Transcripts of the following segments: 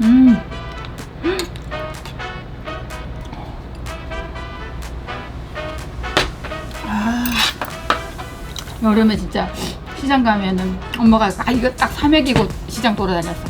음. 아, 여름에 진짜 시장 가면은 엄마가 아 이거 딱 사먹이고 시장 돌아다녔어.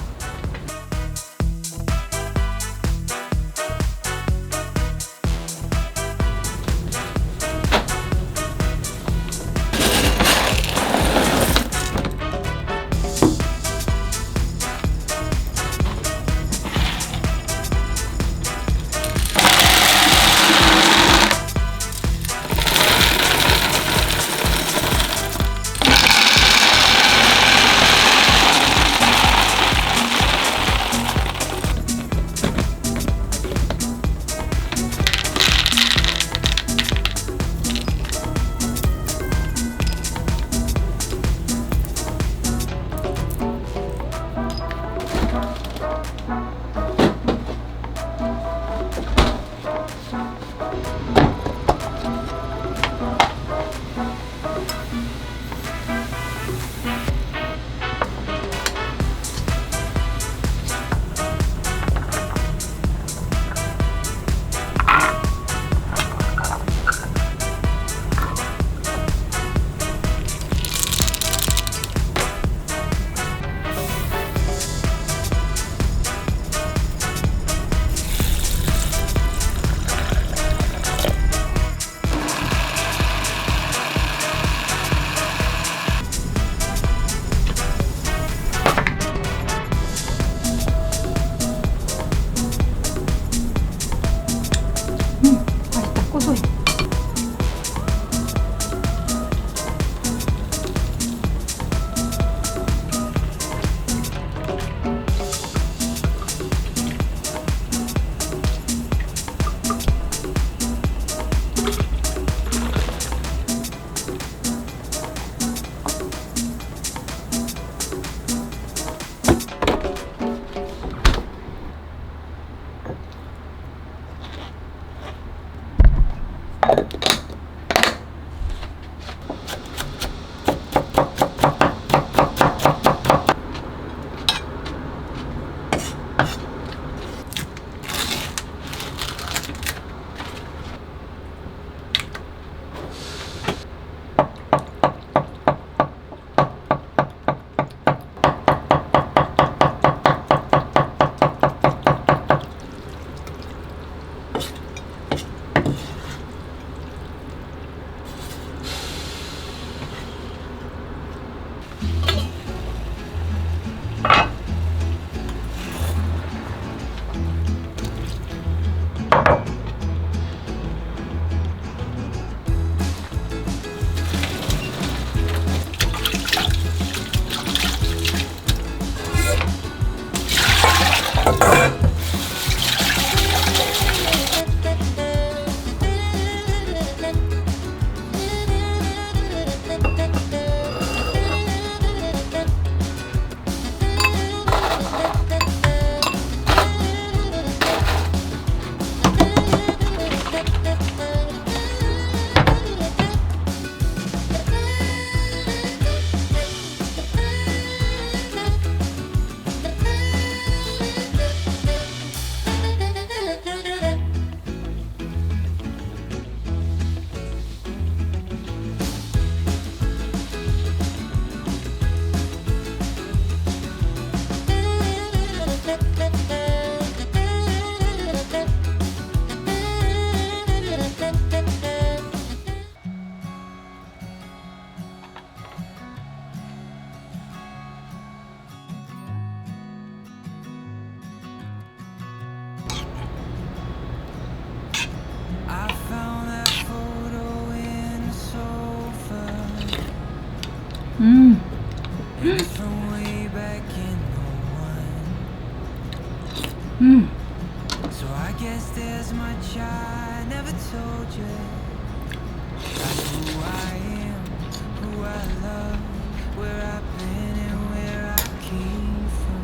Came from.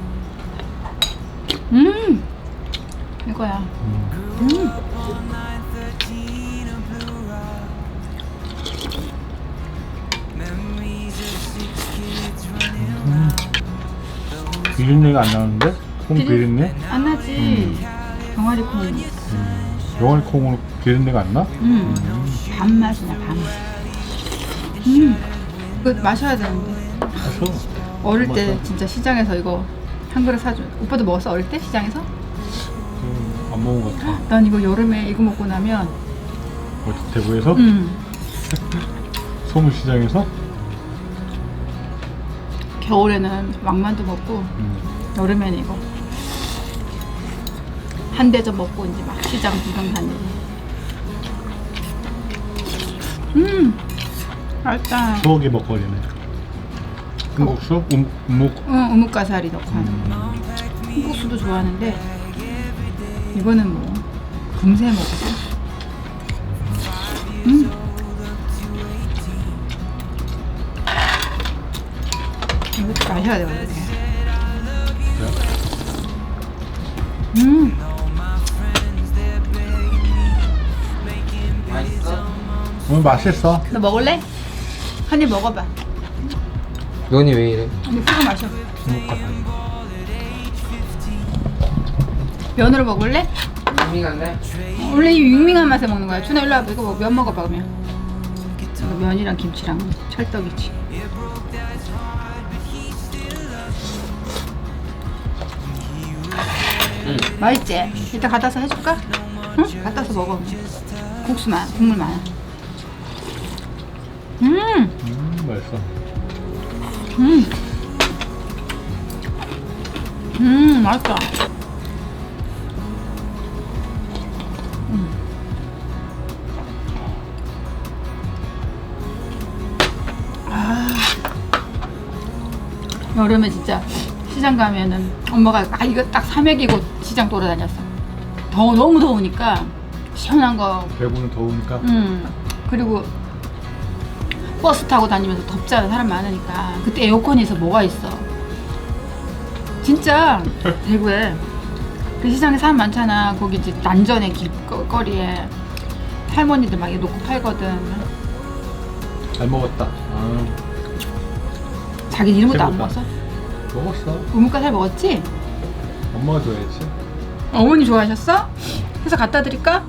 음. 이거야. Grew 비린내가 안 나는데? 콩 비린- 비린내? 안 나지. 병아리 콩. 음. 영화리 콩으로 비린내가 안 나? 음. 밥맛이나 밥맛. 음. 이거 마셔야 되는데. 마셔. 어릴 때. 진짜 시장에서 이거 한 그릇 사줘. 오빠도 먹었어 어릴 때 시장에서? 음, 안 먹은 것 같아. 난 이거 여름에 이거 먹고 나면 어디 대구에서? 음 소물시장에서? 겨울에는 왕만두 먹고 음. 여름에는 이거 한 대접 먹고 이제 막 시장 구경 다니고. 음 맛있다. 추억의 먹거리네. 콩국수? 음, 우묵? 응 우뭇가사리 넣고 하는. 음. 콩국수도 좋아하는데 이거는 뭐 금세 먹어서. 음. 마셔야 되거든요. 음. 오늘 맛있어. 너 먹을래? 한 입 먹어봐. 눈이 왜 이래? 풀어 마셔. 면으로 먹을래? 밍밍한데? 원래 이 밍밍한 맛에 먹는 거야. 준아 일로 와봐. 이거 뭐 면 먹어봐 그러면. 이거 면이랑 김치랑 찰떡이지. 응. 맛있지? 이따 갖다서 해줄까? 응? 갖다서 먹어. 국수 많아. 국물 많아. 음, 음, 맛있어. 음, 음, 맛있다. 음. 아, 여름에 진짜 시장 가면은 엄마가 아 이거 딱 사맥이고 시장 돌아다녔어. 더 너무 더우니까 시원한 거 대구는 더우니까. 음 그리고 버스 타고 다니면서 덥잖아 사람 많으니까 그때 에어컨이 있어 뭐가 있어 진짜 대구에 그 시장에 사람 많잖아 거기 이제 난전의 길거리에 할머니들 막 이렇게 놓고 팔거든 잘 먹었다. 아, 자기 이런 것도 안. 먹었어? 먹었어. 우뭇가살 먹었지? 엄마가 좋아했지. 어머니 좋아하셨어? 그래서 갖다 드릴까?